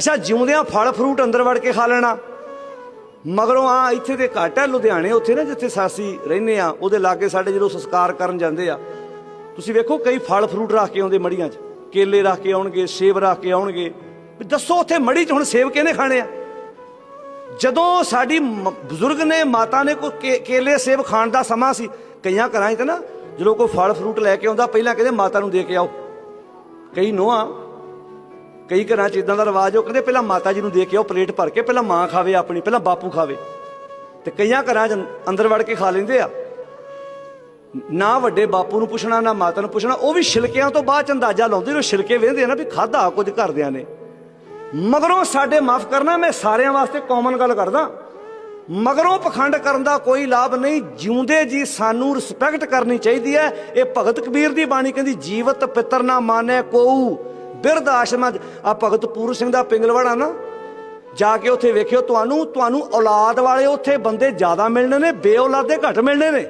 ਅੱਛਾ, ਜਿਉਂਦਿਆਂ ਫਲ ਫਰੂਟ ਅੰਦਰ ਵੜ ਕੇ ਖਾ ਲੈਣਾ। ਮਗਰੋਂ ਆ ਇੱਥੇ ਤੇ ਘੱਟ ਹੈ ਲੁਧਿਆਣੇ ਉੱਥੇ ਨਾ ਜਿੱਥੇ ਸਾਸੀ ਰਹਿੰਦੇ ਆ, ਉਹਦੇ ਲਾਗੇ ਸਾਡੇ ਜਦੋਂ ਸੰਸਕਾਰ ਕਰਨ ਜਾਂਦੇ ਆ, ਤੁਸੀਂ ਵੇਖੋ ਕਈ ਫਲ ਫਰੂਟ ਰੱਖ ਕੇ ਆਉਂਦੇ ਮੜੀਆਂ 'ਚ। ਕੇਲੇ ਰੱਖ ਕੇ ਆਉਣਗੇ, ਸੇਬ ਰੱਖ ਕੇ ਆਉਣਗੇ। ਵੀ ਦੱਸੋ ਉੱਥੇ ਮੜੀ 'ਚ ਹੁਣ ਸੇਬ ਕਿਹਨੇ ਖਾਣੇ ਆ? ਜਦੋਂ ਸਾਡੀ ਮ- ਬਜ਼ੁਰਗ ਨੇ, ਮਾਤਾ ਨੇ ਕੋਈ ਕੇ- ਕੇਲੇ, ਸੇਬ ਖਾਣ ਦਾ ਸਮਾਂ ਸੀ, ਕਈਆਂ ਘਰਾਂ 'ਚ ਨਾ ਜਦੋਂ ਕੋਈ ਫਲ ਫਰੂਟ ਲੈ ਕੇ ਆਉਂਦਾ, ਪਹਿਲਾਂ ਕਹਿੰਦੇ ਮਾਤਾ ਨੂੰ ਦੇ ਕੇ ਆਓ। ਕਈ ਨੋਆ ਕਈ ਘਰਾਂ 'ਚ ਇਦਾਂ ਦਾ ਰਿਵਾਜ, ਉਹ ਕਹਿੰਦੇ ਪਹਿਲਾਂ ਮਾਤਾ ਜੀ ਨੂੰ ਦੇ ਕੇ ਆਓ, ਪਲੇਟ ਭਰ ਕੇ ਪਹਿਲਾਂ ਮਾਂ ਖਾਵੇ ਆਪਣੀ, ਪਹਿਲਾਂ ਬਾਪੂ ਖਾਵੇ। ਤੇ ਕਈਆਂ ਘਰਾਂ 'ਚ ਅੰਦਰ ਵੜ ਕੇ ਖਾ ਲੈਂਦੇ ਆ। ਨਾ ਵੱਡੇ ਬਾਪੂ ਨੂੰ ਪੁੱਛਣਾ, ਨਾ ਮਾਤਾ ਨੂੰ ਪੁੱਛਣਾ, ਉਹ ਵੀ ਛਿਲਕਿਆਂ ਤੋਂ ਬਾਅਦ ਚ ਅੰਦਾਜ਼ਾ ਲਾਉਂਦੇ ਨੇ ਛਿਲਕੇ ਵੇਂਦੇ ਨਾ ਵੀ ਖਾਦਾ ਕੁਝ ਘਰਦਿਆਂ ਨੇ। ਮਗਰੋਂ ਸਾਡੇ ਮਾਫ ਕਰਨਾ, ਮੈਂ ਸਾਰਿਆਂ ਵਾਸਤੇ ਕਾਮਨ ਗੱਲ ਕਰਦਾ। ਮਗਰੋਂ ਪਖੰਡ ਕਰਨ ਦਾ ਕੋਈ ਲਾਭ ਨਹੀਂ, ਜਿਉਂਦੇ ਜੀ ਸਾਨੂੰ ਰਿਸਪੈਕਟ ਕਰਨੀ ਚਾਹੀਦੀ ਹੈ। ਇਹ ਭਗਤ ਕਬੀਰ ਦੀ ਬਾਣੀ ਕਹਿੰਦੀ, ਜੀਵਤ ਪਿਤਰ ਨਾ ਮਾਨੈ ਕੋਊ। ਬਿਰਧ ਆਸ਼ਰਮ ਆ ਭਗਤ ਪੂਰ ਸਿੰਘ ਦਾ ਪਿੰਗਲਵਾੜਾ ਨਾ। ਜਾ ਕੇ ਉੱਥੇ ਵੇਖਿਓ, ਤੁਹਾਨੂੰ ਤੁਹਾਨੂੰ ਔਲਾਦ ਵਾਲੇ ਉੱਥੇ ਬੰਦੇ ਜ਼ਿਆਦਾ ਮਿਲਣੇ ਨੇ, ਬੇਔਲਾਦੇ ਘੱਟ ਮਿਲਣੇ ਨੇ।